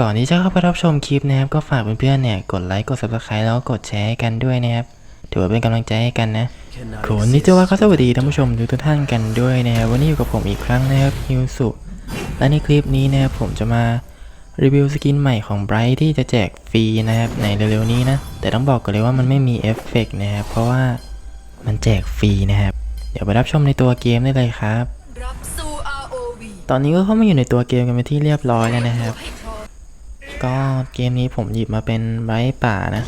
ก่อนที่จะเข้าไปรับชมคลิปนะครับ ก็ฝากเพื่อนๆเนี่ยกดไลค์กด subscribe แล้วก็กดแชร์ให้กันด้วยนะครับถือว่าเป็นกำลังใจให้กันนะขอนนี้จะว่าก็สวัสดีท่านผู้ชมทุกท่านกันด้วยนะครับวันนี้อยู่กับผมอีกครั้งนะครับฮิวสุและในคลิปนี้นะครับผมจะมารีวิวสกินใหม่ของ Bright ที่จะแจกฟรีนะครับในเร็วๆนี้นะ แต่ต้องบอกก่อนเลยว่ามันไม่มีเอฟเฟกต์นะครับเพราะว่ามันแจกฟรีนะครับ เดี๋ยวไปรับชมในตัวเกมได้เลยครับรับสู้ ROV ตอนนี้ก็เข้ามาอยู่ในตัวเกมกันเป็นที่เรียบร้อยแล้วนะครับให้พร้อม ก็เกมนี้ผมหยิบมาเป็นไม้ป่านะ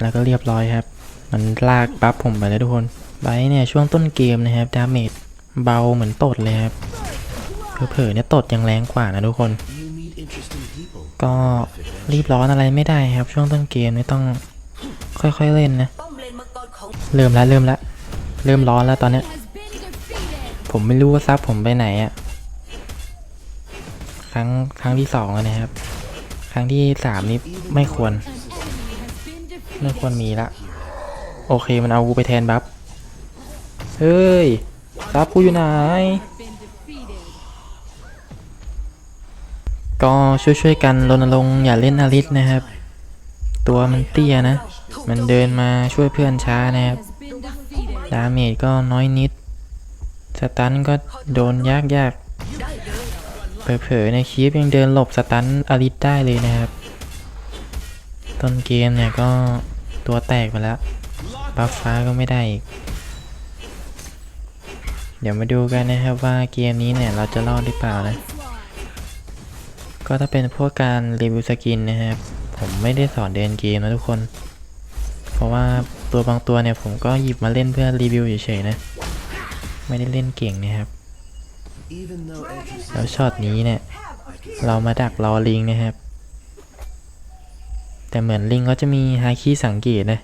แล้วก็เรียบร้อยครับ มันลากบัฟผมไปแล้วทุกคนไบร์เนี่ยช่วงต้นเกมนะครับดาเมจเบาเหมือนตดเลยครับเผลอเนี่ยตดยังแรงกว่านะทุกคน ก็รีบร้อนอะไรไม่ได้ครับ ช่วงต้นเกมนี่ต้องค่อยๆเล่นนะ เริ่มแล้วเริ่มแล้วเริ่มร้อนแล้วตอนเนี้ยผมไม่รู้ว่าซับผมไปไหนอะ ครั้งครั้งที่สองนะครับ ครั้งที่สามนี้ไม่ควร ไม่ควรมีละ โอเคมันเอากูไปแทนบัฟ เฮ้ยซับกูอยู่ไหน ก็ช่วยๆกันรณรงค์อย่าเล่นอาริสนะครับ ตัวมันเตี้ยนะ มันเดินมาช่วยเพื่อนช้านะครับ ดาเมจก็น้อยนิด สตันก็โดนยากยากๆ เผลอๆในคลิปยังเดินหลบสตันอาริสได้เลยนะครับ ต้นเกมเนี่ยก็ตัวแตกไปแล้ว บัฟฟ้าก็ไม่ได้อีก เดี๋ยวมาดูกันนะครับว่าเกมนี้เนี่ยเราจะรอดหรือเปล่านะ ก็ถ้าเป็นพวกการรีวิวสกินนะครับ ผมไม่ได้สอนเดินเกมนะทุกคน เพราะว่าตัวบางตัวเนี่ยผมก็หยิบมาเล่นเพื่อรีวิวเฉยๆนะ ไม่ได้เล่นเก่งนะครับ แล้วช็อตนี้เนี่ย เรามาดักรอลิงนะครับ แต่เหมือนลิงเขาจะมีฮาคิสังเกตนะ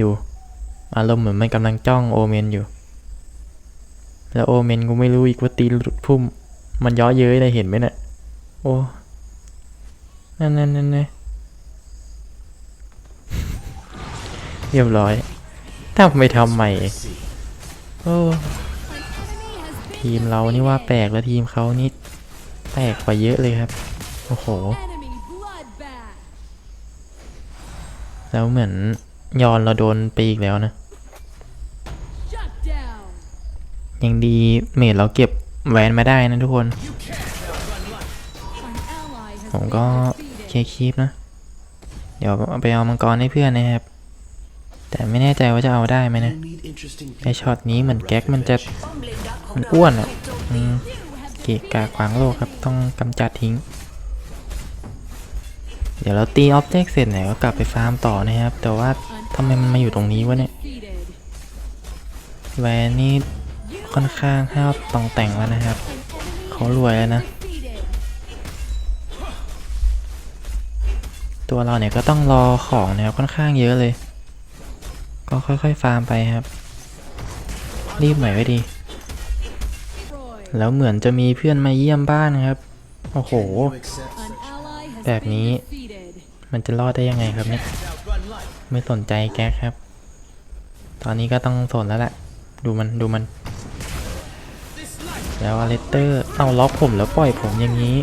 ดูอารมณ์เหมือนมันกำลังจ้องโอเมนอยู่ แล้วโอเมนกูไม่รู้อีกว่าตีหลุดพุ่ม มันย้อเย้ยเลยเห็นไหมเนี่ยโอ้นั่นนั่นนั่นนเรียบร้อยถ้าไม่ทำใหม่โอ้ ทีมเรานี่ว่าแปลกแล้วทีมเขานี่แปลกกว่าเยอะเลยครับ โอ้โห แล้วเหมือนยอนเราโดนไปอีกแล้วนะ ยังดีเมดเราเก็บแหวนมาได้นะทุกคน ผมก็เคลียร์คลิปนะ เดี๋ยวไปเอามังกรให้เพื่อนนะครับ แต่ไม่แน่ใจว่าจะเอาได้ไหมนะไอช็อตนี้เหมือนแก๊กมันจะป้อมเลนดักของมันเราอ้วนอะถูกโจมอืตีมเกะกะขวางโลกครับต้องกำจัดทิ้ง เดี๋ยวเราตีออบเจกต์เสร็จเนี่ยก็กลับไปฟาร์มต่อนะครับ แต่ว่าทำไมมันมาอยู่ตรงนี้วะเนี่ยแวนนี่ค่อนข้างห้าวตองแต่งแล้วนะครับเขารวยแล้วนะ ตัวเราเนี่ยก็ต้องรอของนะครับค่อนข้างเยอะเลย ก็ค่อยๆฟาร์มไปครับ รีบหน่อยก็ดี แล้วเหมือนจะมีเพื่อนมาเยี่ยมบ้านครับ โอ้โห แบบนี้มันจะรอดได้ยังไงครับเนี่ย ไม่สนใจแก๊กครับ ตอนนี้ก็ต้องสนแล้วแหละ ดูมันดูมัน แล้วอเลสเตอร์ เอาล็อกผมแล้วปล่อยผมอย่างนี้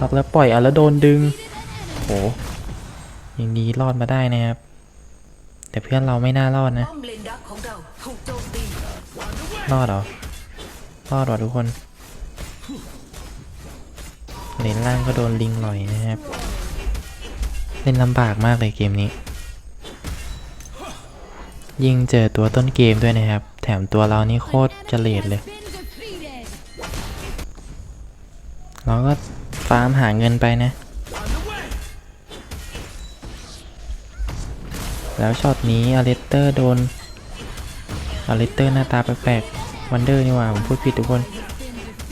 ล็อกแล้วปล่อยอะแล้วโดนดึง โหยังดีรอดมาได้นะครับ แต่เพื่อนเราไม่น่ารอดนะ รอดเหรอ รอดเหรอทุกคนเลนล่างก็โดนลิงลอยนะครับ เล่นลำบากมากเลยเกมนี้ ยิ่งเจอตัวต้นเกมด้วยนะครับ แถมตัวเรานี่โคตรเจเลดเลย เราก็ฟาร์มหาเงินไปนะ แล้วช็อตนี้อเลสเตอร์โดนอเลสเตอร์หน้าตาแปลกๆวันเดอร์นี่หว่าผมพูดผิดทุกคน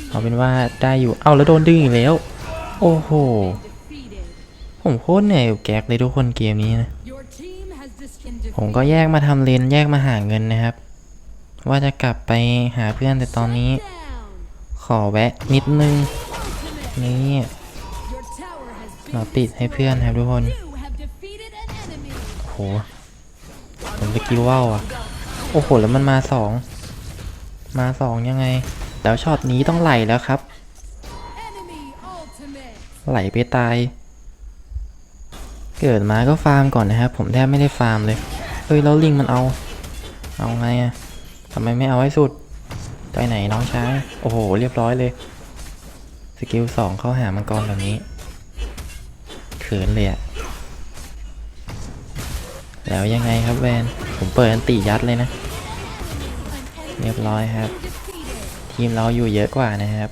เอาเป็นว่าได้อยู่ เอาแล้วโดนดึงอีกแล้ว โอ้โห ผมโคตรเหนื่อยแก๊กเลยทุกคนเกมนี้นะ ผมก็แยกมาทำเลนแยกมาหาเงินนะครับ ว่าจะกลับไปหาเพื่อนแต่ตอนนี้ ขอแวะนิดนึง นี่ Your tower has เรา been ติดให้เพื่อนครับทุกคนโอ้โห ผมสกิลว่าวอะ โอ้โห แล้วมันมาสอง มาสองยังไง แล้วช็อตนี้ต้องไหลแล้วครับ ไหลไปตาย เกิดมาก็ฟาร์มก่อนนะครับ ผมแทบไม่ได้ฟาร์มเลย เฮ้ย แล้วลิงมันเอา เอาไงอะทำไมไม่เอาให้สุด ไปไหนน้องช้าง โอ้โห เรียบร้อยเลย สกิลสองเข้าหามังกรแบบนี้ เขินเลยอะ แล้วยังไงครับแวนผมเปิดอันติยัดเลยนะ เรียบร้อยครับ ทีมเราอยู่เยอะกว่านะครับ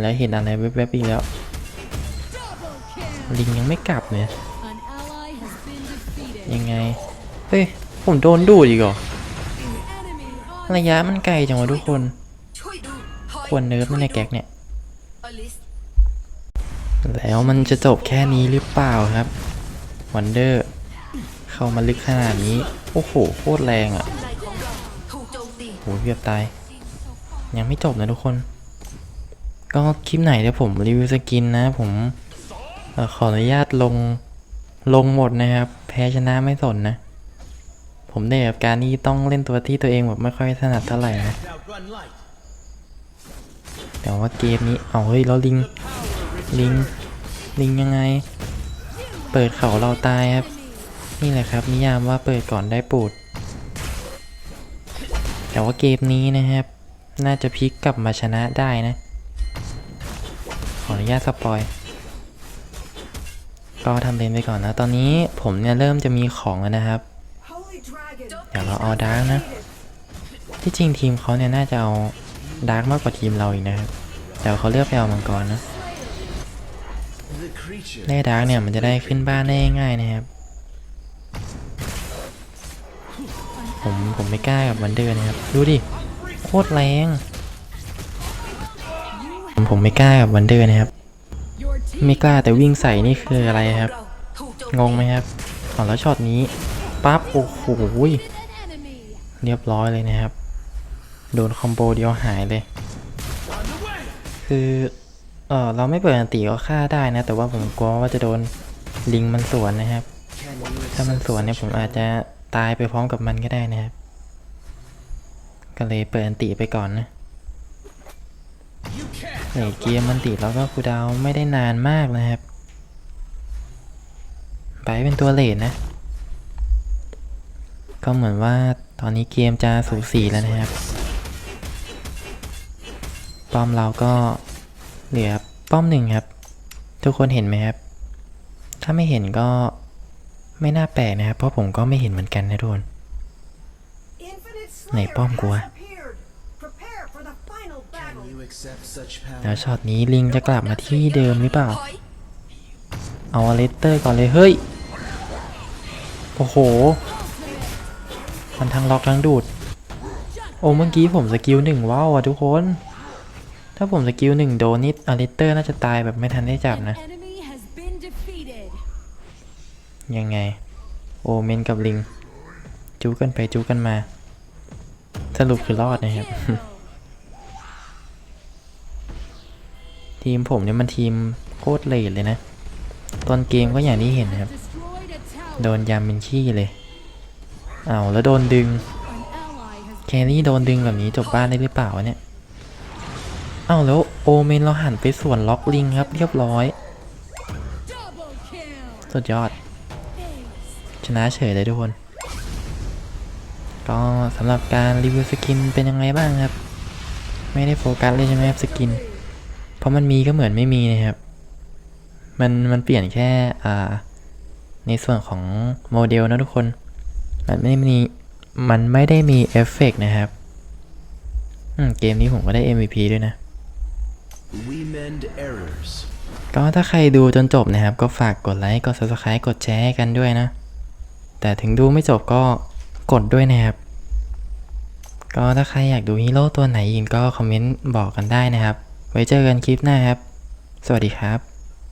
แล้วเห็นอะไรแวบๆอีกแล้ว ลิงยังไม่กลับเนี่ยยังไง เฮ้ย ผมโดนดูดอีกเหรอ ระยะมันไกลจังวะทุกคน ควรเนิร์ฟไม่ในแก๊กเนี่ย แล้วมันจะจบแค่นี้หรือเปล่าครับวันเดอร์ เข้ามาลึกขนาดนี้ โอ้โห โคตรแรงอะ่ะในของเราถูกโจมตีโหเกือบตาย ยังไม่จบนะทุกคน ก็คลิปไหนเดี๋ยวผมรีวิวสกินนะ ผมออขออนุญาตลงลงหมดนะครับ แพ้ชนะไม่สนนะ ผมได้กับการนี้ต้องเล่นตัวที่ตัวเองแบบไม่ค่อยถนัดเท่าไหร่นะ แต่ว่าเกมนี้เอาเฮ้ยแล้วลิง ลิง ลิงยังไง เปิดเขาเราตายครับ นี่แหละครับ นิยามว่าเปิดก่อนได้ปูด แต่ว่าเกมนี้นะครับ น่าจะพลิกกลับมาชนะได้นะ ขออนุญาตสปอย ก็ทำเลนไปก่อนนะ ตอนนี้ผมเนี่ยเริ่มจะมีของแล้วนะครับ เดี๋ยวเราเอาดาร์กนะ ที่จริงทีมเขาเนี่ยน่าจะเอาดาร์กมากกว่าทีมเราอีกนะครับ แต่เขาเลือกไปเอามังกรนะได้ดาร์กเนี่ยมันจะได้ขึ้นบ้านได้ง่ายๆนะครับ ผมผมไม่กล้ากับวันเดอร์นะครับ ดูดิ โคตรแรง ผมผมไม่กล้ากับวันเดอร์นะครับ ไม่กล้าแต่วิ่งใส่นี่คืออะไรครับ งงไหมครับอ๋อแล้วช็อตนี้ปั๊บโอ้โหเรียบร้อยเลยนะครับ โดนคอมโบเดียวหายเลย คือเออเราไม่เปิดอันติก็ฆ่าได้นะ แต่ว่าผมกลัวว่าจะโดนลิงมันสวนนะครับ ถ้ามันสวนเนี่ยผมอาจจะ ตายไปพร้อมกับมันก็ได้นะครับ ก็เลยเปิดอันติไปก่อนนะเฮ้เกียร์มันติแล้วก็คูดาวไม่ได้นานมากนะครับ ไปเป็นตัวเลนนะ ก็เหมือนว่าตอนนี้เกมจะสูสีแล้วนะครับ ป้อมเราก็เหลือป้อมหนึ่งครับ ทุกคนเห็นไหมครับ ถ้าไม่เห็นก็ ไม่น่าแปลกนะครับ เพราะผมก็ไม่เห็นเหมือนกันนะทุกคนไหนป้อมกูอะแล้วช็อตนี้ลิงจะกลับมาที่เดิมหรือเปล่าถอยเอาอเลสเตอร์ก่อนเลย เฮ้ย โอ้โห มันทั้งล็อกทั้งดูด โอ้เมื่อกี้ผมสกิลหนึ่งว้าวอะทุกคน ถ้าผมสกิลหนึ่งโดนนิดอเลสเตอร์น่าจะตายแบบไม่ทันได้จับ An นะ ยังไง โอเมนกับลิง จูกันไปจูกันมา สรุปคือรอดนะครับ ทีมผมเนี่ยมันทีมโคตรเลดเลยนะ ตอนเกมก็อย่างที่เห็นครับ โดนยำเป็นขี้เลยเอาวแล้วโดนดึง แครี่โดนดึงแบบนี้จบบ้านได้หรือเปล่าเนี่ยเอ้าแล้วโอเมนเราหันไปส่วนล็อกลิงครับเรียบร้อย สุดยอด ชนะเฉยเลยทุกคน ก็สำหรับการรีวิวสกินเป็นยังไงบ้างครับ ไม่ได้โฟกัสเลยใช่ไหมครับสกิน เพราะมันมีก็เหมือนไม่มีนะครับ มันมันเปลี่ยนแค่อ่าในส่วนของโมเดลนะทุกคน มันไม่ได้มีมันไม่ได้มีเอฟเฟกต์นะครับอืมเกมนี้ผมก็ได้ MVP ด้วยนะ We mend errors. ก็ถ้าใครดูจนจบนะครับ ก็ฝากกดไลค์ กด subscribe กดแชร์ให้กันด้วยนะ แต่ถึงดูไม่จบก็กดด้วยนะครับ ก็ถ้าใครอยากดูฮีโร่ตัวไหนอีกก็คอมเมนต์บอกกันได้นะครับ ไว้เจอกันคลิปหน้าครับ สวัสดีครับ